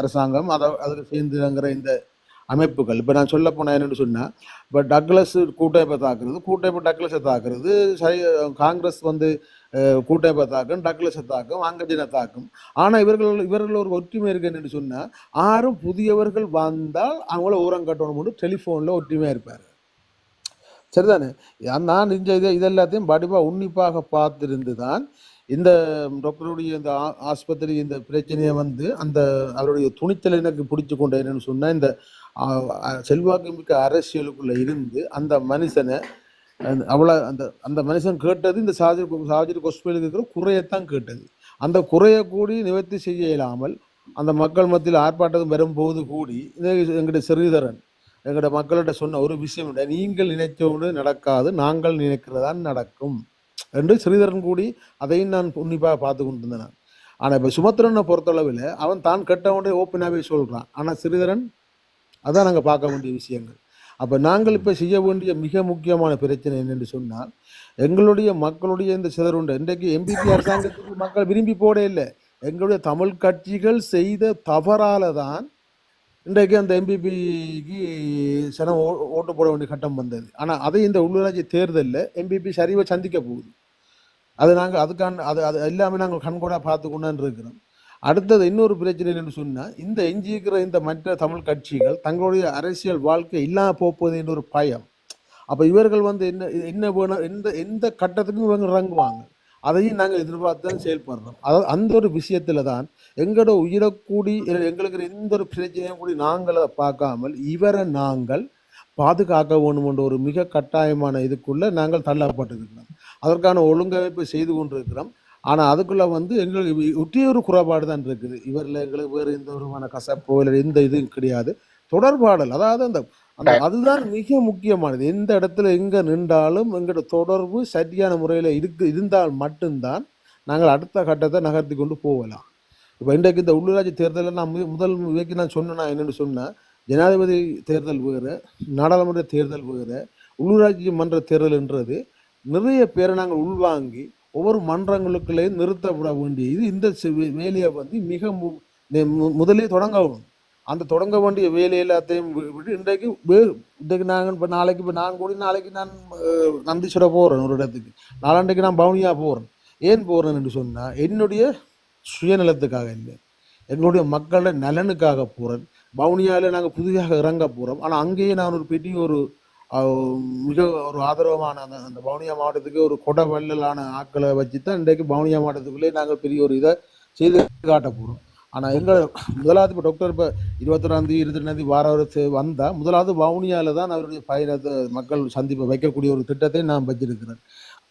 அரசாங்கம் அதை அதுக்கு சேர்ந்துங்கிற இந்த அமைப்புகள். இப்போ நான் சொல்ல போனேன் என்னென்னு சொன்னால் இப்போ டக்ளஸ் கூட்டமைப்பை தாக்குறது கூட்டமைப்பு டக்ளஸை தாக்குறது சரி காங்கிரஸ் வந்து கூட்டமைப்பை தாக்கும் டக்ளஸை தாக்கும் அங்கஜனை தாக்கும். ஆனால் இவர்கள் இவர்கள் ஒரு ஒற்றுமை இருக்கு என்னென்னு சொன்னால் ஆறும் புதியவர்கள் வந்தால் அவங்கள ஊரம் கட்டணும் டெலிஃபோனில் ஒற்றுமையாக இருப்பார். சரிதானே? நான் இந்த இதை இதெல்லாத்தையும் படிப்பாக உன்னிப்பாக பார்த்திருந்து தான் இந்த டாக்டருடைய இந்த ஆ- ஆஸ்பத்திரி இந்த பிரச்சனையை வந்து அந்த அவருடைய துணிச்சல் எனக்கு பிடிச்சு கொண்ட என்னன்னு சொன்னா இந்த செல்வாக்கு மிக்க அரசியலுக்குள்ளே இருந்து அந்த மனுஷனை அந்த அவ்வளோ அந்த அந்த மனுஷன் கேட்டது இந்த சாஜர் சாஜர் ஹாஸ்பிட்டலுக்கு இருக்கிற குறையத்தான் கேட்டது. அந்த குறையை கூடி நிவர்த்தி செய்ய இயலாமல் அந்த மக்கள் மத்தியில் ஆர்ப்பாட்டம் வரும்போது கூடி எங்கிட்ட சிறிதரன் எங்களோட மக்கள்கிட்ட சொன்ன ஒரு விஷயம் உண்டு. நீங்கள் நினைத்தோடு நடக்காது நாங்கள் நினைக்கிறதான் நடக்கும். என்று ஸ்ரீதரன் கூடி அதையும் நான் உன்னிப்பாக பார்த்து கொண்டிருந்தேன். நான் ஆனால் இப்போ சுமத்திரனை பொறுத்தளவில் அவன் தான் கெட்டவனே ஓப்பனாகவே சொல்கிறான் ஆனால் ஸ்ரீதரன் அதான் நாங்கள் பார்க்க வேண்டிய விஷயங்கள். அப்போ நாங்கள் இப்போ செய்ய வேண்டிய மிக முக்கியமான பிரச்சனை என்னென்று சொன்னால் எங்களுடைய மக்களுடைய இந்த சிதறுண்டு இன்றைக்கு எம்பிபி அரசாங்கத்துக்கு மக்கள் விரும்பி போட இல்லை. எங்களுடைய தமிழ் கட்சிகள் செய்த தவறால தான் இன்றைக்கு அந்த எம்பிபிக்கு சனம் ஓ- ஓட்டு போட வேண்டிய கட்டம் வந்தது. ஆனால் அதை இந்த உள்ளூராட்சி தேர்தலில் எம்பிபி சரிவை சந்திக்க போகுது. அது நாங்கள் அதுக்கான அது அது எல்லாமே நாங்கள் கண்கூடாக பார்த்து இருக்கிறோம். அடுத்தது இன்னொரு பிரச்சனை என்னன்னு சொன்னால் இந்த எஞ்சியிருக்கிற இந்த மற்ற தமிழ் கட்சிகள் தங்களுடைய அரசியல் வாழ்க்கை இல்லாமல் போகுது என்ற ஒரு பயம். அப்போ இவர்கள் வந்து என்ன என்ன வேணும் எந்த எந்த கட்டத்துக்கும் இவங்க இறங்குவாங்க. அதையும் நாங்கள் எதிர்பார்த்து தான் செயல்படுறோம் அதாவது அந்த ஒரு விஷயத்துல தான் எங்களோட உயிரக்கூடி எங்களுக்கு எந்த ஒரு பிரச்சனையும் கூடி நாங்கள் அதை பார்க்காமல் இவரை நாங்கள் பாதுகாக்க வேண்டும் என்ற ஒரு மிக கட்டாயமான இதுக்குள்ளே நாங்கள் தள்ளப்பட்டிருக்கிறோம். அதற்கான ஒழுங்கமைப்பு செய்து கொண்டிருக்கிறோம். ஆனால் அதுக்குள்ளே வந்து எங்களுக்கு ஒட்டிய ஒரு குறைபாடு தான் இருக்குது. இவரில் எங்களுக்கு வேறு எந்த விதமான கசப்போ இல்லை எந்த இதுவும் கிடையாது. தொடர்பாடல் அதாவது அந்த அந்த அதுதான் மிக முக்கியமானது. எந்த இடத்துல எங்க நின்றாலும் எங்களோட தொடர்பு சரியான முறையில் இருக்கு இருந்தால் மட்டும்தான் நாங்கள் அடுத்த கட்டத்தை நகர்த்தி கொண்டு போகலாம். இப்போ இன்றைக்கு இந்த உள்ளூராட்சி தேர்தலில் நான் முதல் வேக்கு நான் சொன்னேன்னா என்னென்னு சொன்னேன் ஜனாதிபதி தேர்தல் வேறு நாடாளுமன்ற தேர்தல் வேறு உள்ளூராட்சி மன்ற தேர்தல்ன்றது நிறைய பேரை நாங்கள் உள்வாங்கி ஒவ்வொரு மன்றங்களுக்குள்ளேயும் நிறுத்தப்பட வேண்டிய இது இந்த வேலையை வந்து மிக முதலே தொடங்கணும் அந்த தொடங்க வேண்டிய வேலை எல்லாத்தையும் விட்டு இன்றைக்கு வேறு. இன்றைக்கு நாங்கள் இப்போ நாளைக்கு இப்போ நான் கூடி நாளைக்கு நான் நந்திச்சுட போகிறேன் ஒரு இடத்துக்கு. நாளாண்டைக்கு நான் பவுனியா போகிறேன் ஏன் போகிறேன் என்று சொன்னால் என்னுடைய சுயநலத்துக்காக இல்லை. எங்களுடைய மக்களோட நலனுக்காக போகிறேன் பவுனியாவில் நாங்கள் புதிதாக இறங்க போகிறோம் ஆனால் அங்கேயே நான் ஒரு பெரிய ஒரு மிக ஒரு ஆதரவமான அந்த அந்த பவுனியா மாவட்டத்துக்கு ஒரு கொடை வள்ளலான ஆட்களை வச்சு தான் இன்றைக்கு பவுனியா மாவட்டத்துக்குள்ளே நாங்கள் பெரிய ஒரு இதை செய்து காட்ட போகிறோம் ஆனால் எங்கள் முதலாவது இப்போ டாக்டர் இப்போ இருபத்தொராந்தேதி வார வாரம் வந்தால் முதலாவது வவுனியாவில் தான் அவருடைய பயணத்தை மக்கள் சந்திப்பு வைக்கக்கூடிய ஒரு திட்டத்தை நான் வச்சிருக்கிறேன்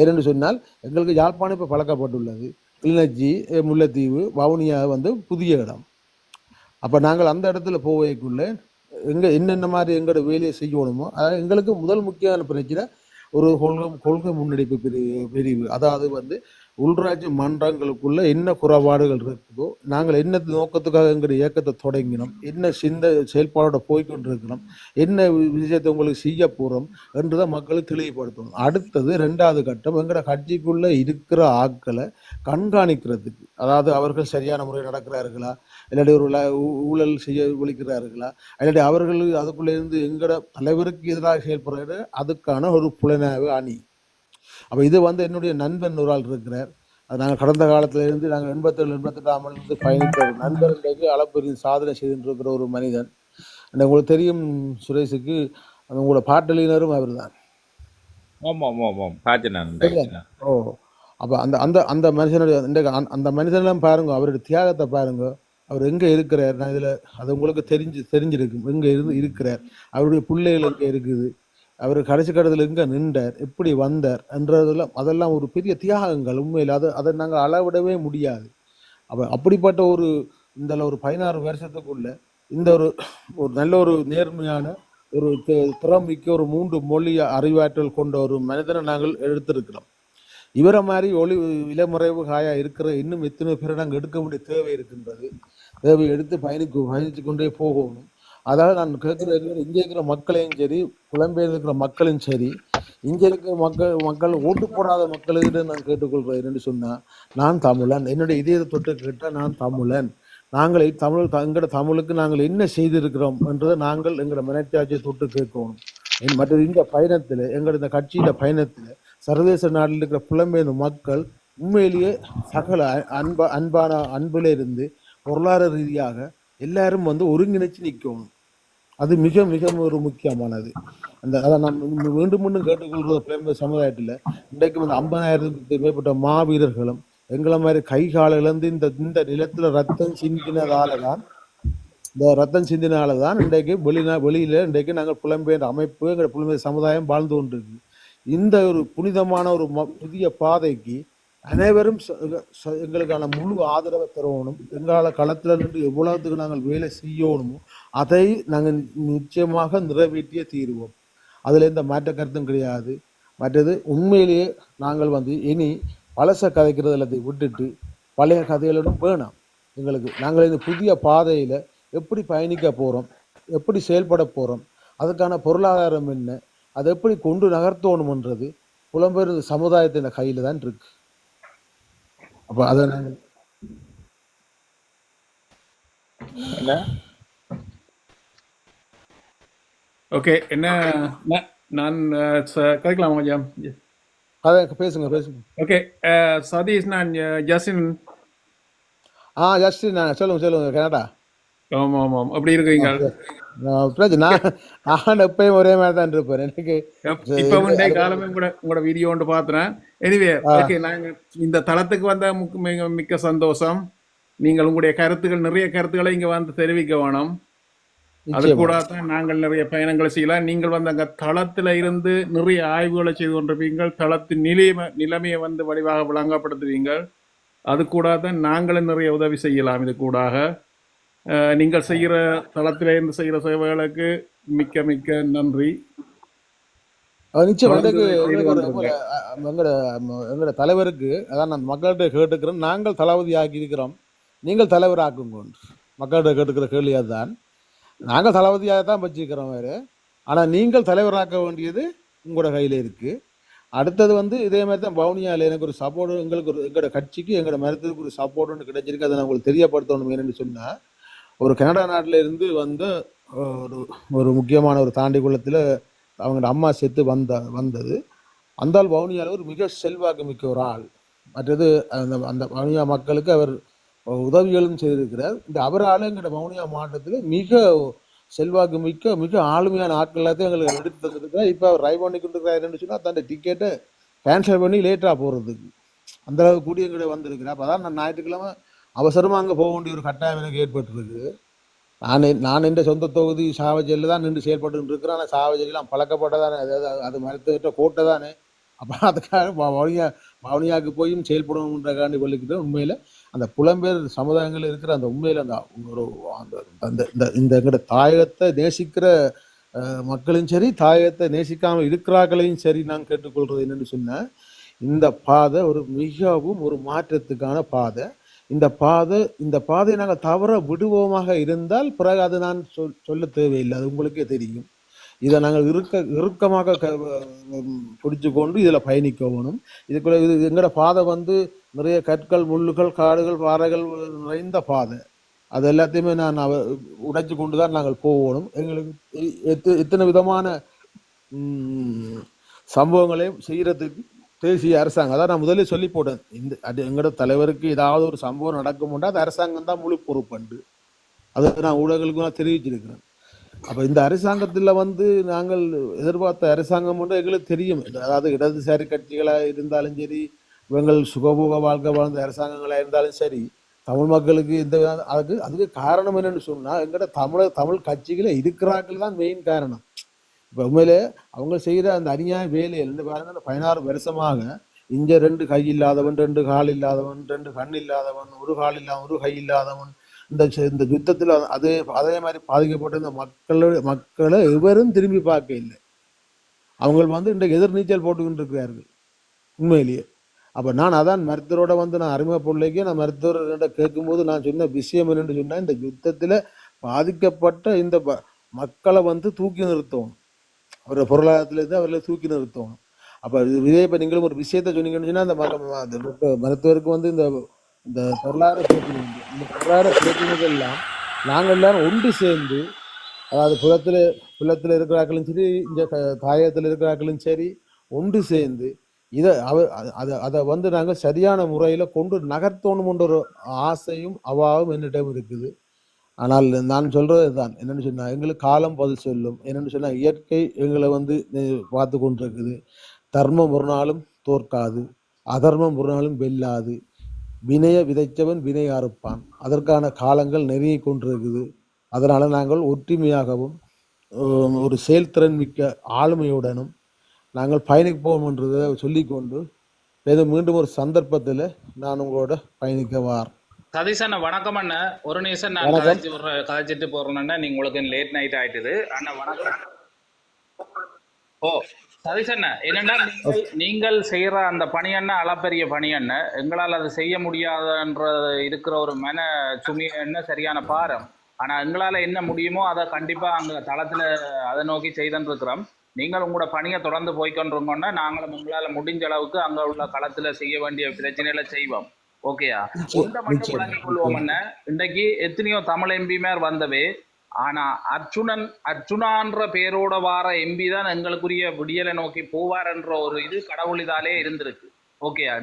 ஏனென்று சொன்னால் எங்களுக்கு யாழ்ப்பாணம் இப்போ பழக்கப்பட்டுள்ளது. கிளிநொச்சி முல்லைத்தீவு வவுனியா வந்து புதிய இடம். அப்போ நாங்கள் அந்த இடத்துல போவதற்குள்ள எங்கே என்னென்ன மாதிரி எங்களோட வேலையை செய்யணுமோ அதாவது எங்களுக்கு முதல் முக்கியமான பிரச்சனை ஒரு கொள்கை கொள்கை முன்னெடுப்பு பிரிவு பிரிவு. அதாவது வந்து உள்ராட்சி மன்றங்களுக்குள்ள என்ன குறைபாடுகள் இருக்குதோ நாங்கள் என்ன நோக்கத்துக்காக எங்களுடைய இயக்கத்தை தொடங்கினோம் என்ன சிந்த செயல்பாடோட போய்கொண்டிருக்கிறோம் என்ன விஷயத்தை உங்களுக்கு செய்ய போகிறோம் என்றுதான் மக்களுக்கு தெளிவுபடுத்தணும். அடுத்தது ரெண்டாவது கட்டம் எங்களோட கட்சிக்குள்ளே இருக்கிற ஆட்களை கண்காணிக்கிறதுக்கு. அதாவது அவர்கள் சரியான முறையில் நடக்கிறார்களா? இல்லாட்டி ஒரு ல- ஊ- ஊழல் செய்ய விழிக்கிறார்களா? இல்லாட்டி அவர்கள் அதுக்குள்ளேருந்து இருந்து தலைவருக்கு எதிராக செயல்படுற அதுக்கான ஒரு புலனாய்வு அணி. அப்போ இது வந்து என்னுடைய நண்பன் ஒரு ஆள் இருக்கிறார். அது நாங்கள் கடந்த காலத்துல இருந்து நாங்கள் எண்பத்தேழு எண்பத்தெட்டாம் இருந்து பயணித்த ஒரு நண்பர் இன்றைக்கு அளப்பெரிய சாதனை செய்துட்டு இருக்கிற ஒரு மனிதன். and உங்களுக்கு தெரியும் சுரேஷுக்கு உங்களோட பாட்டலினரும் அவர் தான் ஓ அப்போ அந்த அந்த அந்த மனுஷனுடைய இன்றைக்கு அந்த- மனுஷனெல்லாம் பாருங்க அவருடைய தியாகத்தை பாருங்க. அவர் எங்க இருக்கிறார்? நான் இதுல அது உங்களுக்கு தெரிஞ்சு தெரிஞ்சிருக்கும். எங்க இருந்து இருக்கிறார்? அவருடைய பிள்ளைகள் எங்க இருக்குது? அவர் கடைசி கடத்தில் எங்கே நின்றார்? எப்படி வந்தார்? என்றதெல்லாம் அதெல்லாம் ஒரு பெரிய தியாகங்கள். உண்மையில் அதை அதை நாங்கள் அளவிடவே முடியாது. அப்ப அப்படிப்பட்ட ஒரு இந்த ஒரு பதினாறு வருஷத்துக்குள்ள இந்த ஒரு ஒரு நல்ல ஒரு நேர்மையான ஒரு திறமிக்க ஒரு மூன்று மொழி அறிவாற்றல் கொண்ட ஒரு மனிதனை நாங்கள் எடுத்திருக்கிறோம். இவரை மாதிரி ஒளி இளமுறைவு காயா இருக்கிற இன்னும் எத்தனை பேரை நாங்கள் எடுக்க வேண்டிய தேவை இருக்கின்றது. தேவை எடுத்து பயணிக்கு பயணித்து கொண்டே போகணும். அதாவது நான் கேட்குற இங்கே இருக்கிற மக்களையும் சரி புலம்பெயர் இருக்கிற மக்களும் சரி இங்கே இருக்கிற மக்கள் மக்கள் ஓட்டு போடாத மக்களுக்கு நான் கேட்டுக்கொள்கிறேன் சொன்னால் நான் தமிழன். என்னுடைய இதயத்தை தொட்டு கேட்டால் நான் தமிழன். நாங்கள் தமிழ் எங்களோட தமிழுக்கு நாங்கள் என்ன செய்திருக்கிறோம் என்றதை நாங்கள் எங்களோட மனச்சாட்சியை தொட்டு கேட்கணும். என் மற்ற இந்த பயணத்தில் எங்களோட இந்த கட்சியில பயணத்தில் சர்வதேச நாட்டில் இருக்கிற புலம்பெயர்ந்த மக்கள் உண்மையிலேயே சகல அன்ப அன்பான அன்பிலிருந்து பொருளாதார ரீதியாக எல்லாரும் வந்து ஒருங்கிணைச்சு நிற்கணும் அது மிக மிக ஒரு முக்கியமானது. அந்த அதை நான் மீண்டும் மீண்டும் கேட்டுக்கொள்கிற புலம்பெயர் சமுதாயத்தில் இன்றைக்கு வந்து ஐம்பதாயிரத்துக்கு மேற்பட்ட மாவீரர்களும் எங்களை மாதிரி கை கால இழந்து இந்த இந்த நிலத்தில் ரத்தம் சிந்தினதால தான் இந்த ரத்தம் சிந்தினால தான் இன்றைக்கு வெளிநா வெளியில் இன்றைக்கு நாங்கள் புலம்பெயர் அமைப்பு எங்கள் புலம்பெயர் சமுதாயம் வாழ்ந்து கொண்டிருக்கு. இந்த ஒரு புனிதமான ஒரு ம- புதிய பாதைக்கு அனைவரும் எங்களுக்கான முழு ஆதரவை தரணும் எங்களால் களத்தில் நின்று எவ்வளவுக்கு நாங்கள் வேலை செய்யணுமோ அதை நாங்கள் நிச்சயமாக நிறைவேற்றியே தீருவோம். அதில் எந்த மாற்ற கருத்தும் கிடையாது. மற்றது உண்மையிலேயே நாங்கள் வந்து இனி பழச கதைக்கிறது எல்லாத்தையும் விட்டுட்டு பழைய கதைகளும் வேணாம். எங்களுக்கு நாங்கள் இந்த புதிய பாதையில் எப்படி பயணிக்க போகிறோம் எப்படி செயல்பட போகிறோம் அதுக்கான பொருளாதாரம் என்ன? அதை எப்படி கொண்டு நகர்த்தணுமன்றது புலம்பெயர்ந்த சமுதாயத்தின் கையில் தான் இருக்குது அப்போ அதை நாங்கள் என்ன ஓகே என்ன நா- நான் அஹ், ச- கதைக்கலாமா கொஞ்சம் கதை பேசுங்க பேசுங்க ஓகே அஹ், சதீஷ் நான் அஹ், ஜசின் ஆ ஜஸ்ட் நான் சொல்லுங்க சொல்லுங்க கனடா ஆமாம் ஆமாம் எப்படி இருக்கீங்க நான் எப்பயும் ஒரே மாதிரி தான் இருப்பேன். எனக்கு இப்ப உண்டே காலமே கூட உங்களோட வீடியோ ஒன்று பார்த்தேன் எனிவே ஓகே நாங்க இந்த தளத்துக்கு வந்த முக்க- மிக மிக்க சந்தோஷம். நீங்கள் உங்களுடைய கருத்துக்கள் நிறைய கருத்துக்களை இங்க வந்து தெரிவிக்க வேணும். அது. கூட தான் நாங்கள் நிறைய பயணங்களை செய்யலாம். நீங்கள் வந்து அங்க தளத்துல இருந்து நிறைய ஆய்வுகளை செய்து கொண்டிருப்பீங்கள் தளத்தின் நிலைமை நிலைமையை வந்து வடிவாக விளங்கப்படுத்துவீங்கள் அது கூட தான் நாங்களும் நிறைய உதவி செய்யலாம் இது கூடாக. நீங்கள் செய்கிற தளத்தில இருந்து செய்கிற சேவைகளுக்கு மிக்க மிக்க நன்றி. நிச்சயம். எங்களோட தலைவருக்கு அதான் நான் மக்கள்கிட்ட கேட்டுக்கிறோம் நாங்கள் தளபதி ஆக்கி இருக்கிறோம். நீங்கள் தலைவர் ஆக்குங்க மக்கள்கிட்ட கேட்டுக்கிற கேள்வி அதுதான். நாங்கள் தளபதியாக தான் வச்சிருக்கிறோம் வேறு. ஆனால் நீங்கள் தலைவராக்க வேண்டியது உங்களோட கையில் இருக்கு. அடுத்தது வந்து இதே மாதிரி தான் பவுனியாவில் எனக்கு ஒரு சப்போர்ட் எங்களுக்கு ஒரு எங்களோட கட்சிக்கு எங்களோட மருத்துவருக்கு ஒரு சப்போர்ட் ஒன்று கிடைச்சிருக்கு. அதை நான் உங்களுக்கு தெரியப்படுத்தணும் என்னன்னு சொன்னால் ஒரு கனடா நாட்டில் இருந்து வந்த ஒரு ஒரு முக்கியமான ஒரு தாண்டி குளத்தில் அவங்களோட அம்மா செத்து வந்த வந்தது. அந்தால் வவுனியாவில் ஒரு மிக செல்வாக்கு மிக்க ஒரு ஆள். மற்றது அந்த அந்த வவுனியா மக்களுக்கு அவர் உதவிகளும் செய்திருக்கிறார். இந்த அவரால் எங்களோட வவுனியா மாவட்டத்தில் மிக செல்வாக்கு மிக்க மிக ஆளுமையான ஆட்கள் எல்லாத்தையும் எங்களுக்கு எடுத்து தந்திருக்கிறார். இப்போ அவர் ரைவ் பண்ணி கொண்டிருக்கிறாருன்னு சொன்னால் தன்னுடைய டிக்கெட்டை கேன்சல் பண்ணி லேட்டாக போகிறதுக்கு அந்தளவுக்கு கூடிய எங்களை வந்திருக்கிறார். அப்போ தான் நான் ஞாயிற்றுக்கிழமை அவசரமாக அங்கே போக வேண்டிய ஒரு கட்டாயம் எனக்கு ஏற்பட்டிருக்கு. நான் என்- நான் என்ற சொந்த தொகுதி சாவஜெயிலில் தான் நின்று செயல்பட்டு இருக்கிறேன். ஆனால் சாவஜெல்லாம் பழக்கப்பட்டதானே? அதாவது அது- அது மருத்துவ கோட்டை தானே அப்போ அதுக்காக வ- வவுனியா வவுனியாவுக்கு போயும் செயல்படணுன்றக்காண்டி சொல்லிக்கிட்டு உண்மையில் அந்த புலம்பெயர் சமுதாயங்கள் இருக்கிற அந்த உண்மையில் அந்த ஒரு அந்த அந்த இந்த இந்த எங்களோட தாயகத்தை நேசிக்கிற மக்களும் சரி தாயகத்தை நேசிக்காமல் இருக்கிறார்களையும் சரி நான் கேட்டுக்கொள்கிறது என்னென்னு சொன்னேன் இந்த பாதை ஒரு மிகவும் ஒரு மாற்றத்துக்கான பாதை. இந்த பாதை இந்த பாதையை நாங்கள் தவற விடுவோமாக இருந்தால் பிறகு அது நான் சொல் சொல்ல தேவையில்லை. அது உங்களுக்கே தெரியும். இதை நாங்கள் இருக்க இறுக்கமாக க பிடிச்சு கொண்டு இதில் பயணிக்க வேணும். இதுக்குள்ள இது எங்களோட பாதை வந்து நிறைய கற்கள் முள்ளுகள் காடுகள் பாறைகள் நிறைந்த பாதை. அது எல்லாத்தையுமே நான் அவ உடைச்சு கொண்டு தான் நாங்கள் போகணும் எங்களுக்கு எ- எத்து எத்தனை விதமான சம்பவங்களையும் செய்கிறதுக்கு தேசிய அரசாங்கம். அதான் நான் முதல்ல சொல்லி போட்டேன். இந்த அது எங்களோட தலைவருக்கு ஏதாவது ஒரு சம்பவம் நடக்கும்னா அது அரசாங்கம் தான் முழு பொறுப்பண்டு அதை நான் ஊடகங்களுக்கு நான் தெரிவிச்சிருக்கிறேன். அப்போ இந்த அரசாங்கத்தில் வந்து நாங்கள் எதிர்பார்த்த அரசாங்கம் ஒன்று எங்களுக்கு தெரியும். அதாவது இடதுசாரி கட்சிகளாக இருந்தாலும் சரி இவங்கள் சுகபோக வாழ்க்கை வாழ்ந்த அரசாங்கங்களாக இருந்தாலும் சரி தமிழ் மக்களுக்கு இந்த அதுக்கு அதுக்கு காரணம் என்னன்னு சொன்னால் எங்கள்ட தமிழ தமிழ் கட்சிகளே இருக்கிறார்கள் தான் மெயின் காரணம். இப்போ உண்மையிலே அவங்க செய்கிற அந்த அநியாய வேலை இருந்து பாருங்க அந்த பதினாறு வருஷமாக இங்கே ரெண்டு கை இல்லாதவன் ரெண்டு கால் இல்லாதவன் ரெண்டு கண் இல்லாதவன் ஒரு கால் இல்லாதவன் ஒரு கை இல்லாதவன். இந்த இந்த யுத்தத்தில் அதே அதே மாதிரி பாதிக்கப்பட்ட இந்த மக்களோட மக்களை எவரும் திரும்பி பார்க்க இல்லை. அவங்க வந்து இன்றைக்கு எதிர்நீச்சல் போட்டுக்கிட்டு இருக்கிறார்கள் உண்மையிலேயே. அப்போ நான் அதான் மருத்துவரோட வந்து நான் அறிமுகப்படலைக்கே நான் மருத்துவர்கிட்ட கேட்கும்போது நான் சொன்ன விஷயம் என்னென்னு சொன்னால் இந்த யுத்தத்தில் பாதிக்கப்பட்ட இந்த ப- மக்களை வந்து தூக்கி நிறுத்தணும். அவரோட பொருளாதாரத்திலேருந்து அவர்களை தூக்கி நிறுத்தணும் அப்போ இதே இப்போ நீங்களும் ஒரு விஷயத்த சொன்னீங்கன்னு சொன்னால் அந்த ம- அந்த மருத்துவருக்கு வந்து இந்த இந்த பொருளாதார பிரச்சனை இந்த பொருளாதார பிரச்சனைகள் எல்லாம் நாங்கள் எல்லாரும் ஒன்று சேர்ந்து அதாவது புலத்தில் புலத்தில் இருக்கிறார்களும் சரி இந்த க- தாயகத்தில் இருக்கிறார்களும் சரி ஒன்று சேர்ந்து இதை அவ அதை அதை வந்து நாங்கள் சரியான முறையில் கொண்டு நகர்த்தணும்ன்ற ஒரு ஆசையும் அவாவும் என்னிடம் இருக்குது. ஆனால் நான் சொல்றது தான் என்னென்னு சொன்னால் எங்களுக்கு காலம் பதில் சொல்லும். என்னென்னு சொன்னால் இயற்கை எங்களை வந்து பார்த்து கொண்டிருக்குது. தர்மம் ஒரு நாளும் தோற்காது. அதர்மம் ஒரு நாளும் வெல்லாது. வினைய விதைத்தவன் வினை அறுப்பான். அதற்கான காலங்கள் நெருங்கி கொண்டிருக்குது. அதனால் நாங்கள் ஒற்றுமையாகவும் ஒரு செயல்திறன் மிக்க ஆளுமையுடனும் நாங்கள் பயணிக்க என்றதை சொல்லிக்கொண்டு ஏதோ மீண்டும் ஒரு சந்தர்ப்பத்தில் நான் உங்களோட பயணிக்க வார் சதீஷ் அண்ணா வணக்கம் அண்ணா. ஒரு நிமிஷம் நான். கதைச்சு கதைச்சிட்டு போறேன்னா நீங்க உங்களுக்கு லேட் நைட் ஆயிட்டுது. அண்ணா வணக்கம். ஓ சதீஷ் அண்ணா என்னன்னா நீங்கள் செய்யற அந்த பணி அண்ணா அளப்பெரிய பணி அண்ணா. எங்களால் அதை செய்ய முடியாதுன்ற இருக்கிற ஒரு மன சுமி என்ன சரியான பாரம். ஆனா எங்களால என்ன முடியுமோ அதை கண்டிப்பா அங்க தளத்துல அதை நோக்கி செய்துன்னு இருக்கிறோம் நீங்கள் உங்களோட பணியை தொடர்ந்து போய்க்கொண்டிருக்கோம்னா நாங்களும் உங்களால முடிஞ்ச அளவுக்கு அங்க உள்ள களத்துல செய்ய வேண்டிய பிரச்சனைகளை செய்வோம். ஓகேயா? ஒன்றை மட்டும். விளங்கிக் கொள்வோம் என்ன இன்றைக்கு எத்தனையோ தமிழ் எம்பி மேர் வந்தவே ஆனா அர்ச்சுனன் அர்ச்சுனான்ற பேரோட வார எம்பி தான் எங்களுக்குரிய விடியலை நோக்கி போவார்ன்ற ஒரு இது கடவுள் இதாலே இருந்திருக்கு. ஓகேயா?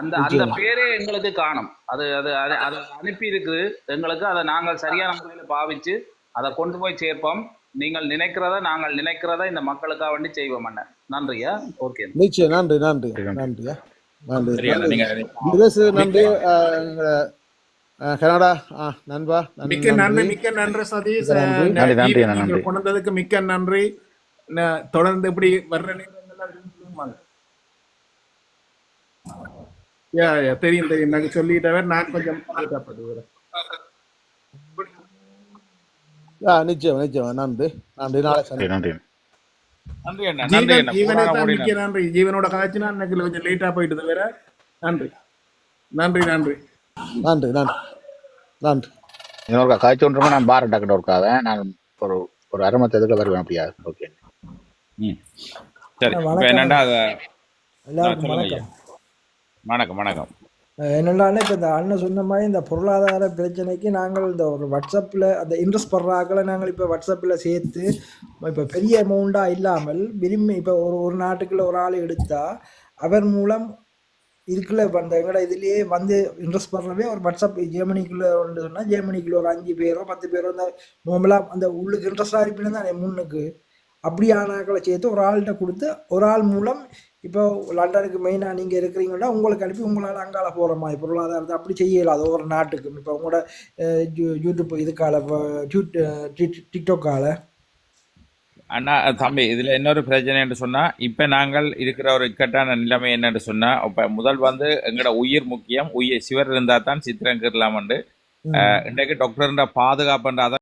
அந்த அந்த பேரே எங்களுக்கு காணும். அது அது அது அது அனுப்பி இருக்குது எங்களுக்கு அதை நாங்கள் சரியான முறையில் பாவிச்சு அதை கொண்டு போய் சேர்ப்போம். நீங்கள் நினைக்கிறத நாங்கள் நினைக்கிறத இந்த மக்களுக்காக வேண்டி செய்வோம் அண்ணன் நன்றியா? ஓகே. நிச்சயம் நன்றி நன்றி. நன்றியா? நீங்க கனடா நண்பா மிக்க நன்றி மிக்க நன்றி சதீஷ். நன்றி. அஹ், நன்றி, நன்றி, நீங்கள் நன்றி. கொண்டு வந்ததுக்கு மிக்க நன்றி. தொடர்ந்து இப்படி வர்ற. யா யா தெரியும் தெரியும். எனக்கு சொல்லிட்டவர் நான் கொஞ்சம் நிச்சயம் நிச்சயம். நன்றி நன்றி. நாளை நன்றி சந்திப்போம். நன்றி. நன்றி அண்ணா நன்றி அண்ணா. ஜீவனை தான் கோடி மிக்க நன்றி. ஜீவனோட கொஞ்சம் லேட்டா போயிட்டது வேற நன்றி. நன்றி நன்றி. நன்றி நன்றி. நன்றி. இன்னொரு காய்ச்சி ஒன்றுமே நான் பார டாக்டர் ஒர்க்காக நான் ஒரு ஒரு அரை மணி நேரத்துக்கு வருவேன் அப்படியா? ஓகே ம். சரி. வணக்கம். வணக்கம் வணக்கம். என்னென்னா இப்போ இந்த அண்ணன் சொன்ன மாதிரி இந்த பொருளாதார பிரச்சனைக்கு நாங்கள் இந்த ஒரு வாட்ஸ்அப்பில் அந்த இன்ட்ரெஸ்ட் படுறாக்களை நாங்கள் இப்போ வாட்ஸ்அப்பில் சேர்த்து இப்போ பெரிய அமௌண்ட்டாக இல்லாமல் விரும்பி இப்போ ஒரு ஒரு நாட்டுக்குள்ள ஒரு ஆள் எடுத்தால் அவர் மூலம் இதுக்குள்ள அந்த எங்கட இதுலேயே வந்து இன்ட்ரெஸ்ட் படுறவே ஒரு வாட்ஸ்அப் ஜெர்மனிக்குள்ளே ஒன்று சொன்னால் ஜெர்மனிக்குள்ளே ஒரு அஞ்சு பேரோ பத்து பேரோ இந்த நார்மலாக அந்த உள்ளுக்கு இன்ட்ரெஸ்டாக இருப்பினா தானே முன்னுக்கு. அப்படியானாக்களை சேர்த்து ஒரு ஆள்கிட்ட கொடுத்து ஒரு ஆள் மூலம் இப்போ லண்டனுக்கு மெயினாக நீங்கள் இருக்கிறீங்கன்னா உங்களுக்கு அனுப்பி உங்களால் அங்கால போகிற மாதிரி பொருளாதாரத்தை அப்படி செய்யலாம் அது ஒவ்வொரு நாட்டுக்கும் இப்போ உங்களோட யூடியூப் இதுக்கால டிக்டாக்கால? அண்ணா தம்பி இதுல இன்னொரு பிரச்சனை என்று சொன்னா இப்ப நாங்கள் இருக்கிற ஒரு இக்கட்டான நிலைமை என்னன்னு சொன்னா இப்ப முதல் வந்து எங்கட உயிர் முக்கியம். உயிர் சிவர் இருந்தா தான் சித்திரம் கீறலாம் இன்றைக்கு டாக்டர் பாதுகாப்புன்ற